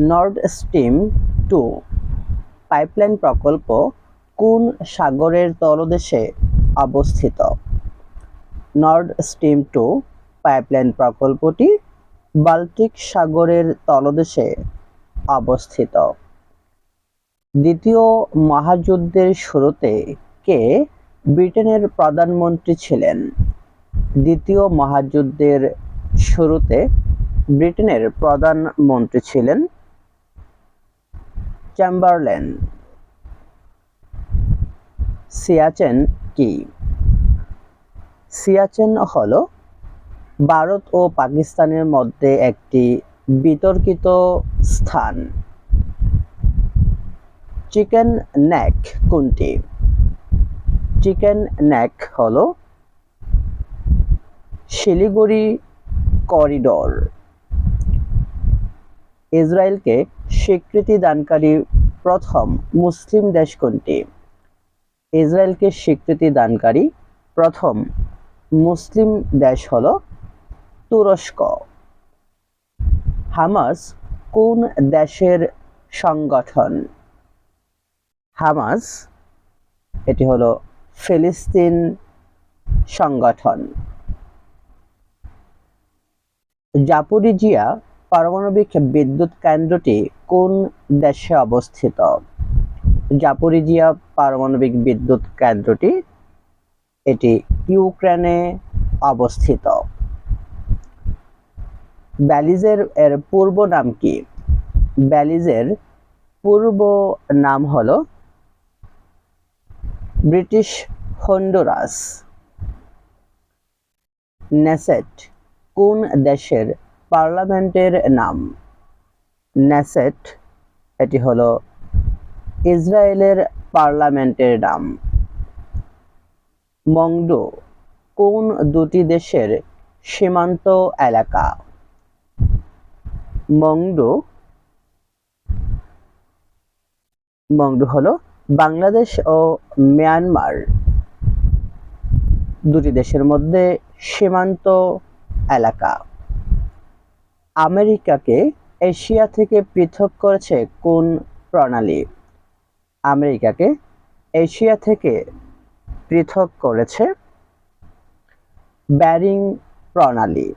Nord Stream two pipeline প্রকল্প কোন সাগরের তলদেশে অবস্থিত? নর্ড স্টিম টু পাইপলাইন প্রকল্পটি বাল্টিক সাগরের তলদেশে অবস্থিত। দ্বিতীয় মহাযুদ্ধের শুরুতে কে ব্রিটেনের প্রধানমন্ত্রী ছিলেন? দ্বিতীয় মহাযুদ্ধের শুরুতে ব্রিটেনের প্রধানমন্ত্রী ছিলেন চ্যাম্বারলেন সিয়াচেন কি সিয়াচেন হল ভারত ও পাকিস্তানের মধ্যে একটি বিতর্কিত স্থান। চিকেন নেক কোনটি? চিকেন নেক হল শিলিগুড়ি করিডোর ইসরায়েলকে স্বীকৃতি দানকারী প্রথম মুসলিম দেশ কোনটি ইসরায়েলকে স্বীকৃতি দানকারী প্রথম মুসলিম দেশ হল তুরস্ক। হামাস কোন দেশের সংগঠন? হামাস, এটি হলো ফিলিস্তিন সংগঠন। জাপুরিজিয়া পারমাণবিক বিদ্যুৎ কেন্দ্রটি কোন দেশে অবস্থিত? জাপুরিজিয়া পারমাণবিক বিদ্যুৎ কেন্দ্রটি এটি ইউক্রেনে অবস্থিত। ব্যালিজের এর পূর্ব নাম কি? ব্যালিজের পূর্ব নাম হলো ব্রিটিশ হন্ডুরাস। নেসেট কোন দেশের পার্লামেন্টের নাম। নেসেট, এটি হলো ইসরায়েলের পার্লামেন্টের নাম। মংডো, কোন দুটি দেশের সীমান্ত এলাকা? মংডো মংডো হলো বাংলাদেশ ও মিয়ানমার। দুটি দেশের মধ্যে সীমান্ত এলাকা। আমেরিকাকে এশিয়া থেকে পৃথক করেছে কোন প্রণালী? আমেরিকাকে এশিয়া থেকে পৃথক করেছে ব্যারিং প্রণালী।